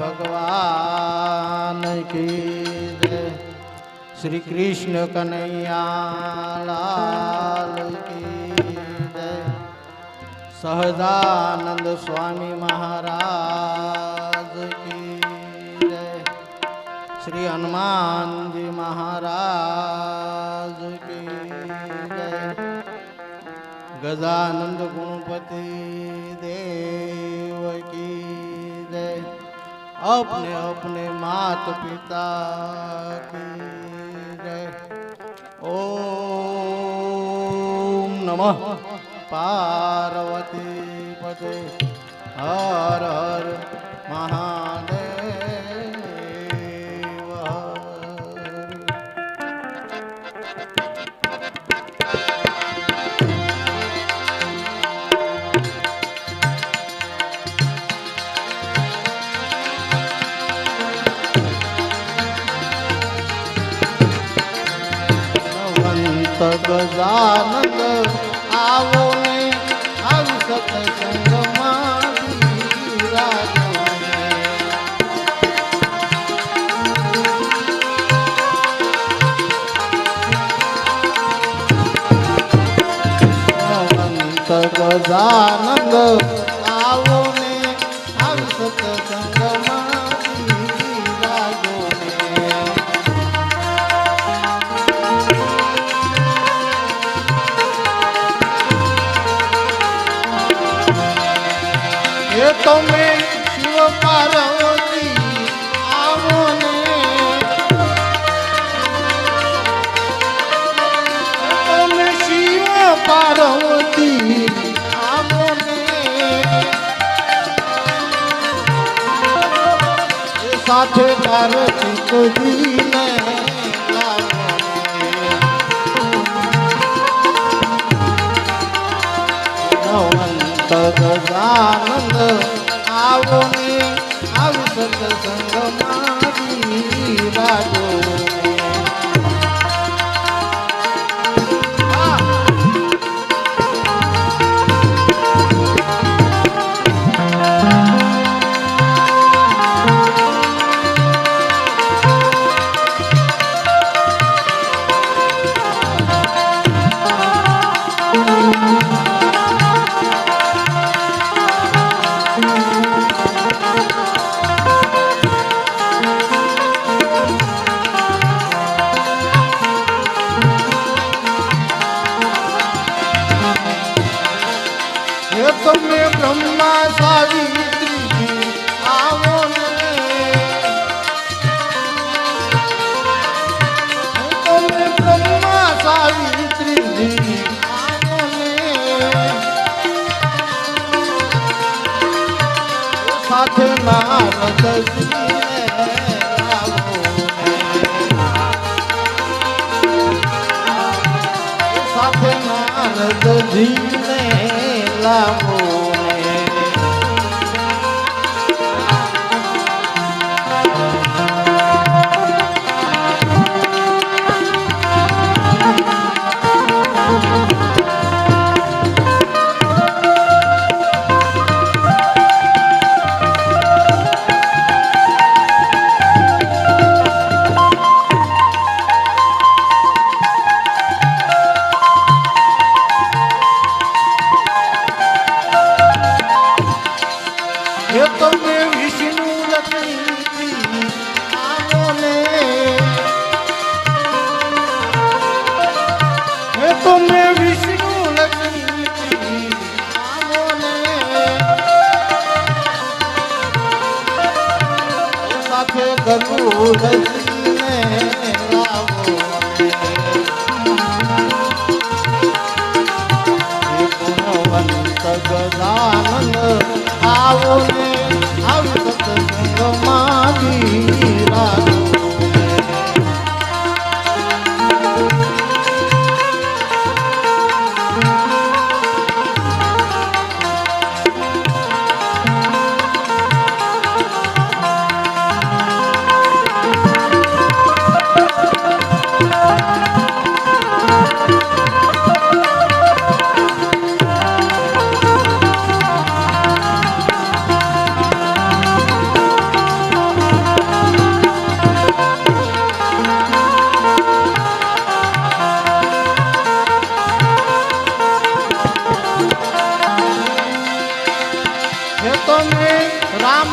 ભગવાન કી જય. શ્રી કૃષ્ણ કનૈયા લાલ કી જય. સહજાનંદ સ્વામી મહારાજ કી જય. શ્રી હનુમાનજી મહારાજ કી જય. ગજાનંદ ગુણપતિ अपने अपने मात पिता की जय ओम नमः पार्वती पते हर हर महादेव ભગવંત ગજાનંદ આવો ને આવ સત્સંગમાં બિરાજો ગજાનંદ આવો ને આવી તમે શિવ પાર્વતી આવો ને. તમે શિવ પાર્વતી આવો ને. સાથે કાર્તિકજી ને ગજાનંદ આવો ને આવી સત્સંગમાં મારી ને. બ્રહ્મા સાવિત્રી આવો તમે બ્રહ્મા સાવિત્રી સાથે નારદજી આવો ને લાવો.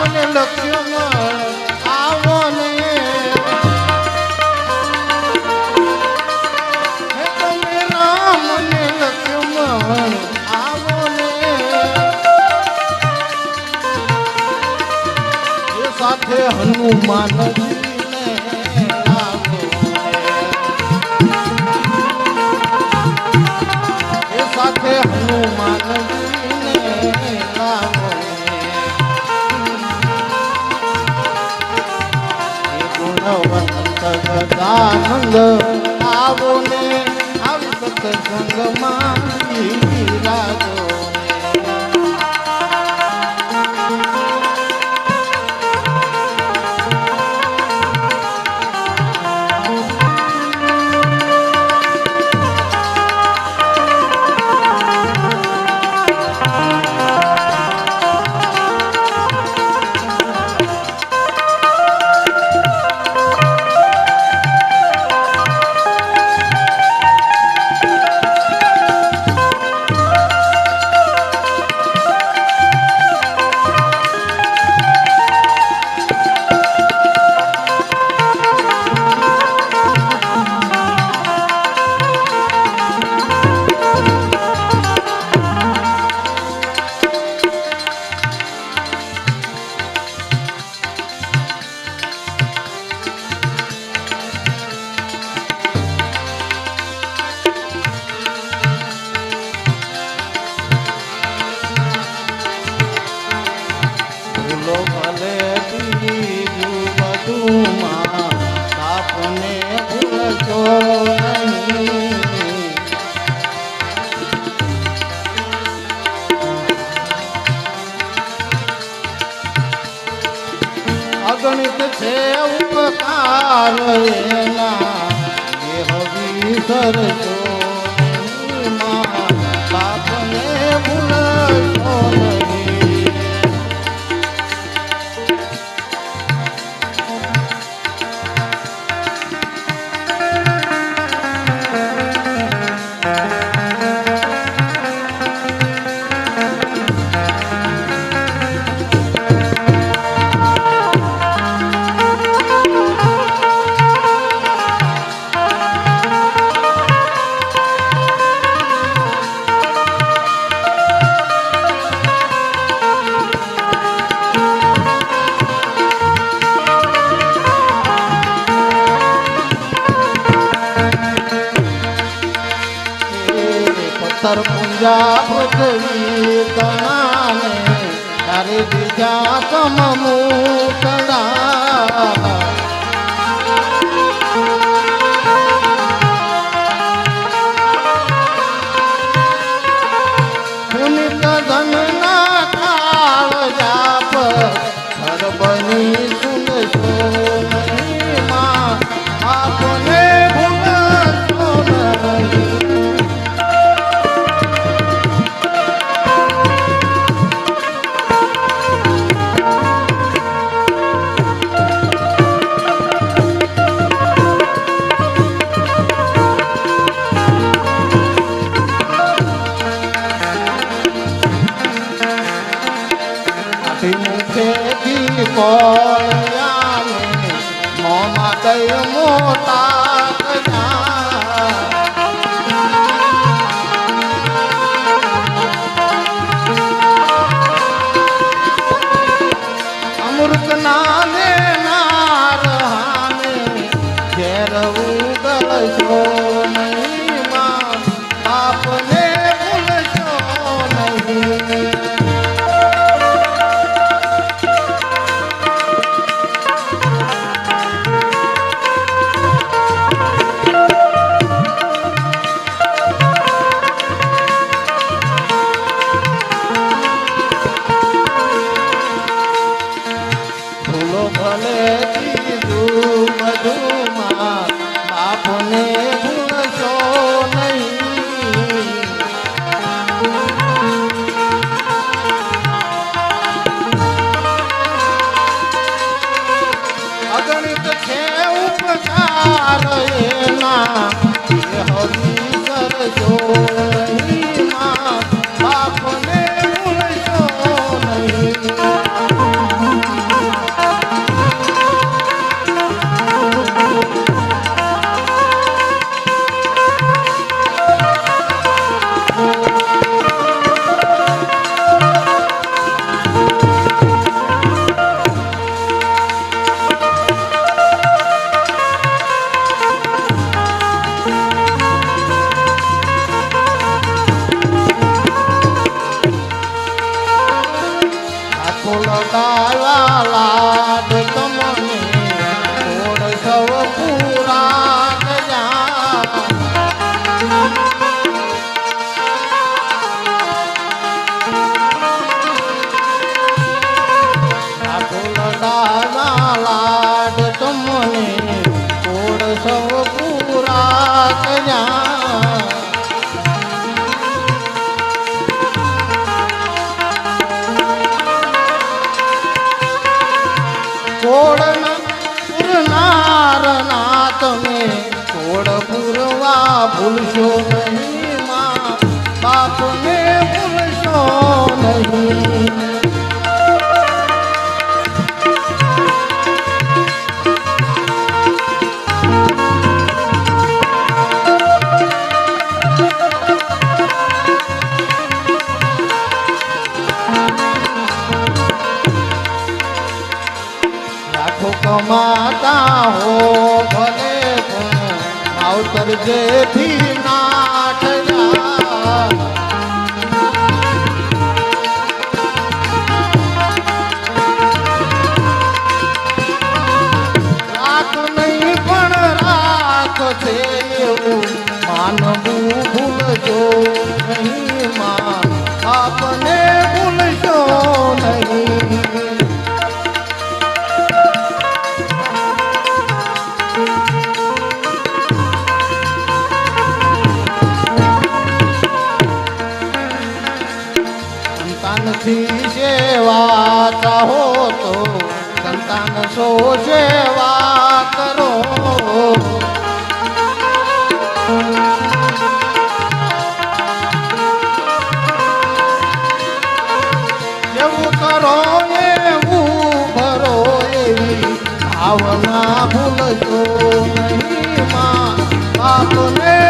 ને લક્ષ્મણ આવો ને તમે રામ ને લક્ષ્મણ સાથે હનુમાનજી સંગ. આવો ને આવી સત્સંગમાં રાગો તરપુંજા પૃથ્વી તણાને તારે બીજા કમ મૂકડા ભૂલશો નહીં જેથી ના ભાવના ભૂલશો નહીં માં બાપને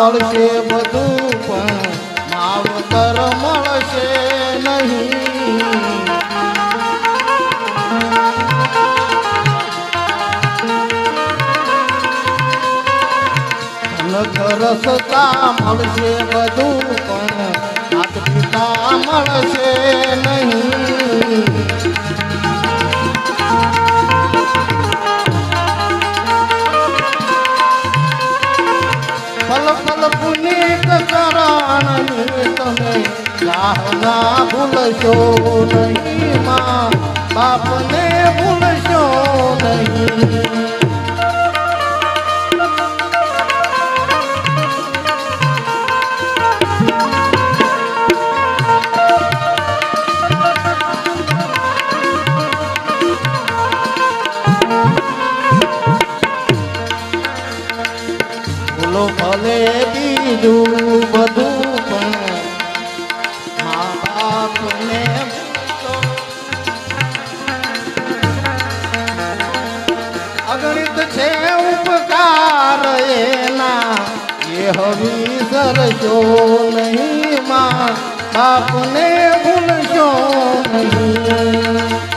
મળશે બધું પણ માવતર મળશે નહીં. રસતા મળશે બધું પણ માત પિતા મળશે નહીં. પુનિત ચરણની તમે રાહ ના ભૂલશો નહીં માં બાપને ભૂલશો નહીં. ભૂલો બીજું બધું પણ મા બાપને. અગણિત છે ઉપકાર એના એ હવી સરજો ભૂલશો નહીં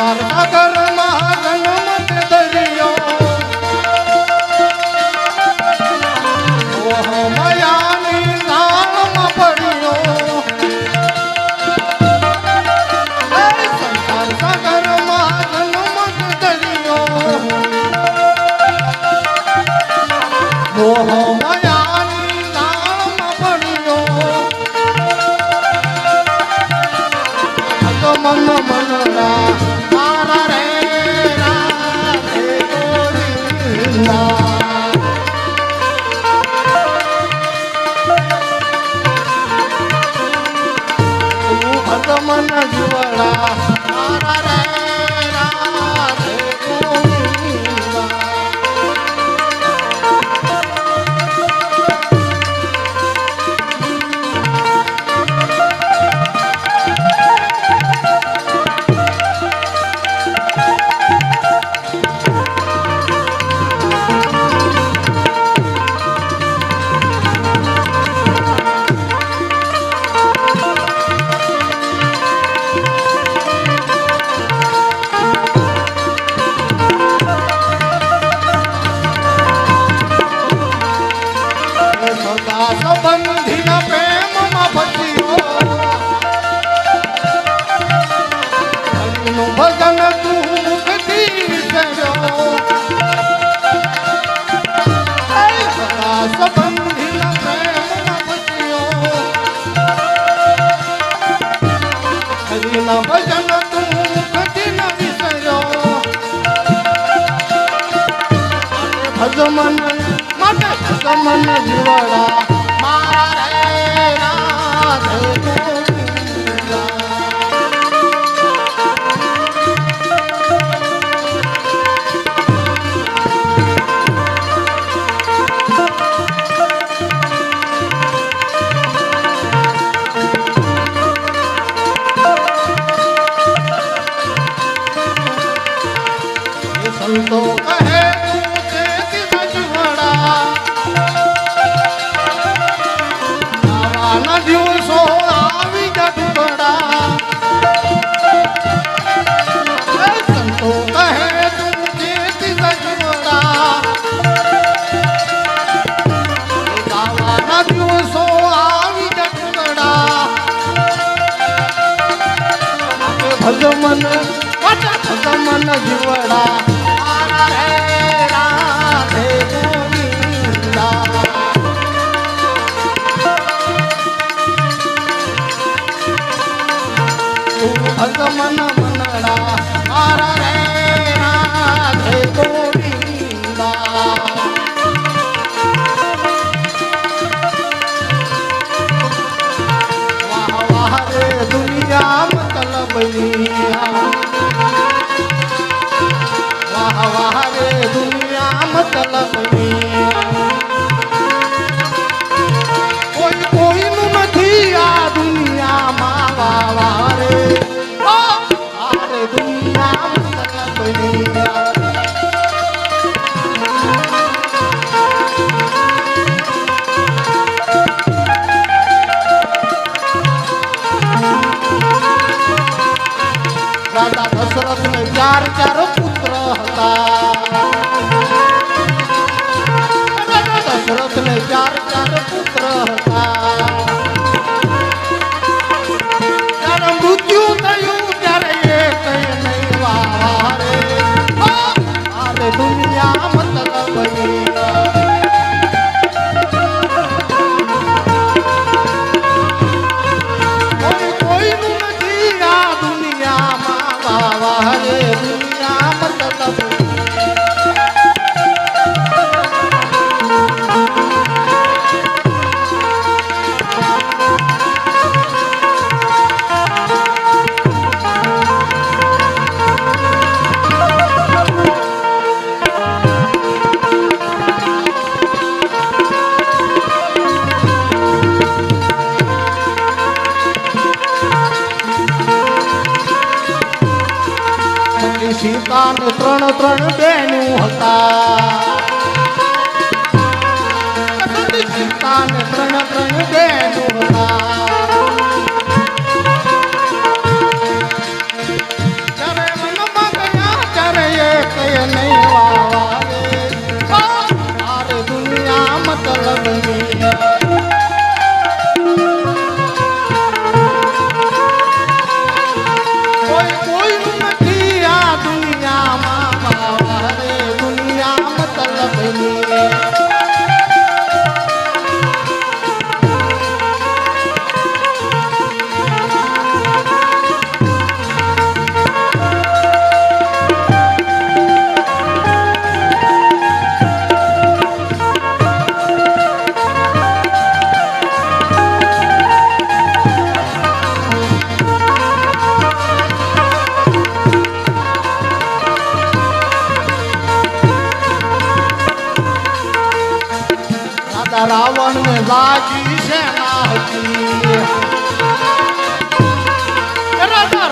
Karnataka મન જુવાળા. ગમન માટે ગમન જીવડા. મારા મન અટક મન જીવડા રાધે ગોવિંદા અગમન મનડા હર રે રાધે ગોવિંદા વાહ વાહ રે દુનિયા મતલબની હવારે દુનિયા મતલબની. કોઈ કોઈનું નથી આ દુનિયામાં વાવારે. આરે દુનિયા મતલબની. ચાર ચાર বাবা ત્રણ ત્રણ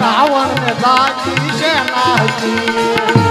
રાવણ ને હતી